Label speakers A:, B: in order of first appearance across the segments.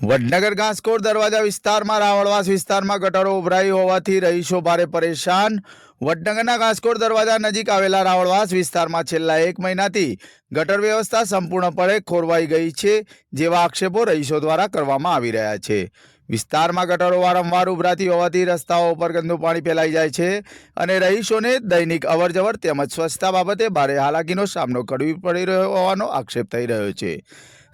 A: વડનગર ઘાસકોટ દરવાજા વિસ્તારમાં, રાવળવાસ વિસ્તારમાં ગટરો ઉભરાઈ હોવાથી રહીશો ભારે પરેશાન. વડનગરના ઘાસકોટ દરવાજા નજીક આવેલા રાવળવાસ વિસ્તારમાં છેલ્લા એક મહિનાથી ગટર વ્યવસ્થા સંપૂર્ણપણે ખોરવાઈ ગઈ છે, જેવા આક્ષેપો રહીશો દ્વારા કરવામાં આવી રહ્યા છે. વિસ્તારમાં ગટરો વારંવાર ઉભરાતી હોવાથી રસ્તાઓ પર ગંદુ પાણી ફેલાઈ જાય છે અને રહીશોને દૈનિક અવરજવર તેમજ સ્વચ્છતા બાબતે ભારે હાલાકીનો સામનો કરવી પડી રહ્યો હોવાનો આક્ષેપ થઈ રહ્યો છે.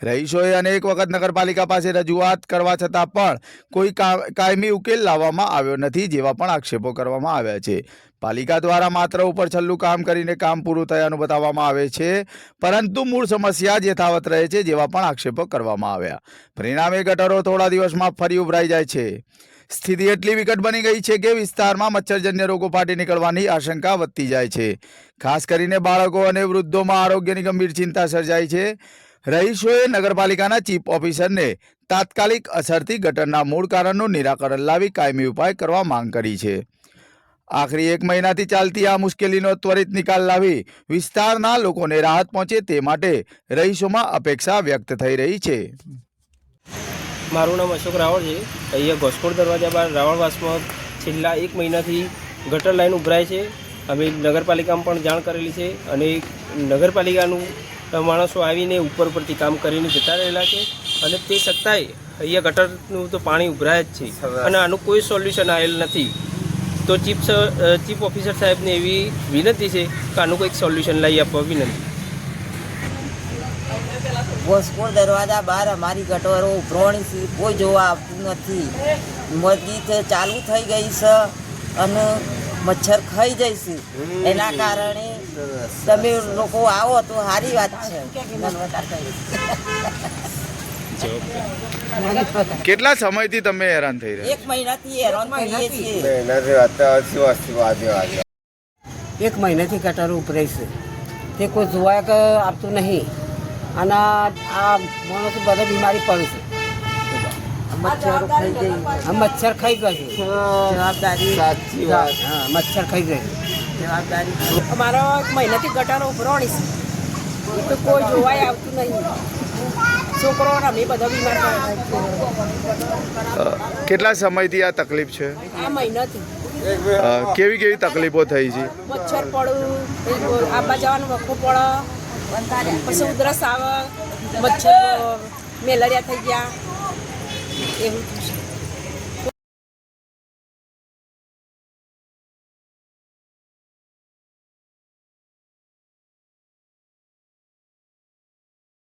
A: રહીશોએ અનેક વખત નગરપાલિકા પાસે રજૂઆત કરવા છતાં પણ કોઈ કાયમી ઉકેલ લાવવામાં આવ્યો નથી જેવા પણ આક્ષેપો કરવામાં આવ્યા છે. પાલિકા દ્વારા માત્ર ઉપર છેલ્લું કામ કરીને કામ પૂરું થયાનું બતાવવામાં આવે છે, પરંતુ મૂળ સમસ્યા યથાવત રહે છે જેવા પણ આક્ષેપો કરવામાં આવ્યા. પરિણામે ગટરો થોડા દિવસમાં ફરી ઉભરાઈ જાય છે. સ્થિતિ એટલી વિકટ બની ગઈ છે કે વિસ્તારમાં મચ્છરજન્ય રોગો ફાટી નીકળવાની આશંકા વધતી જાય છે. ખાસ કરીને બાળકો અને વૃદ્ધોમાં આરોગ્યની ગંભીર ચિંતા સર્જાય છે. રહીશોએ નગરપાલિકાના ચીફ ઓફિસરને તાત્કાલિક અસરથી ગટરના મૂળ કારણનું નિરાકરણ લાવી કાયમી ઉપાય કરવા માંગ કરી છે. આખરી એક મહિનાથી ચાલતી આ મુશ્કેલીનો ત્વરિત નિકાલ લાવી વિસ્તારના લોકોને રાહત પહોંચે તે માટે રહીશોમાં અપેક્ષા વ્યક્ત થઈ રહી છે.
B: મારું નામ અશોક રાવળ છે. અહીંયા ઘોસકોટ દરવાજા બહાર રાવણવાસમાં છેલ્લા એક મહિનાથી ગટર લાઈન ઉભરાય છે. અમે નગરપાલિકામાં પણ જાણ કરેલી છે અને નગરપાલિકાનું માણસો આવીને ઉપર ઉપરથી કામ કરીને જતા રહેલા છે અને તે છતાંય અહીંયા ગટરનું તો પાણી ઉભરાય જ છે. અને આનું કોઈ સોલ્યુશન આવેલ નથી. તો ચીફ ચીફ ઓફિસર સાહેબને એવી વિનંતી છે કે આનું કંઈક સોલ્યુશન લઈ આપવા વિનંતી.
C: ઘોસકોટ દરવાજા બહાર અમારી ગટરો ઉભરણી છે. કોઈ જોવા આવતું નથી. મસ્જિદ ચાલુ થઈ ગઈ છે અને મચ્છર ખાઈ જાય છે. એના કારણે તમે લોકો આવો તો સારી વાત છે.
A: કેટલા સમયથી તમે હેરાન થઈ રહ્યા
C: એક મહિનાથી હેરાન છીએ.
D: એક મહિનાથી ગટર ઉપરે છે. તે કોઈ જોવા કે આપતું નહીં. અને આ માણસો બધા બીમારી પડે છે.
C: મચ્છર ખાઈ જાય
D: આ મચ્છર ખાઈ ગયું છે.
C: જવાબદારી.
E: સાચી વાત
D: હા મચ્છર ખાઈ ગયું
C: જવાબદારી.
F: અમારો એક મહિનાથી ગટારો ઉભરાણી છે. એ તો કોઈ જોવાય આવતું નહીં. છોકરો અમે બધા બીમાર
A: કેટલા સમયથી આ તકલીફ છે?
F: આ મહિનાથી.
A: કેવી કેવી તકલીફો થઈ છે?
F: મચ્છર પડું આંબા જવાનું વખો પડે પછી ઉધરસ આવે મચ્છર મેલેરિયા થઈ ગયા એવું.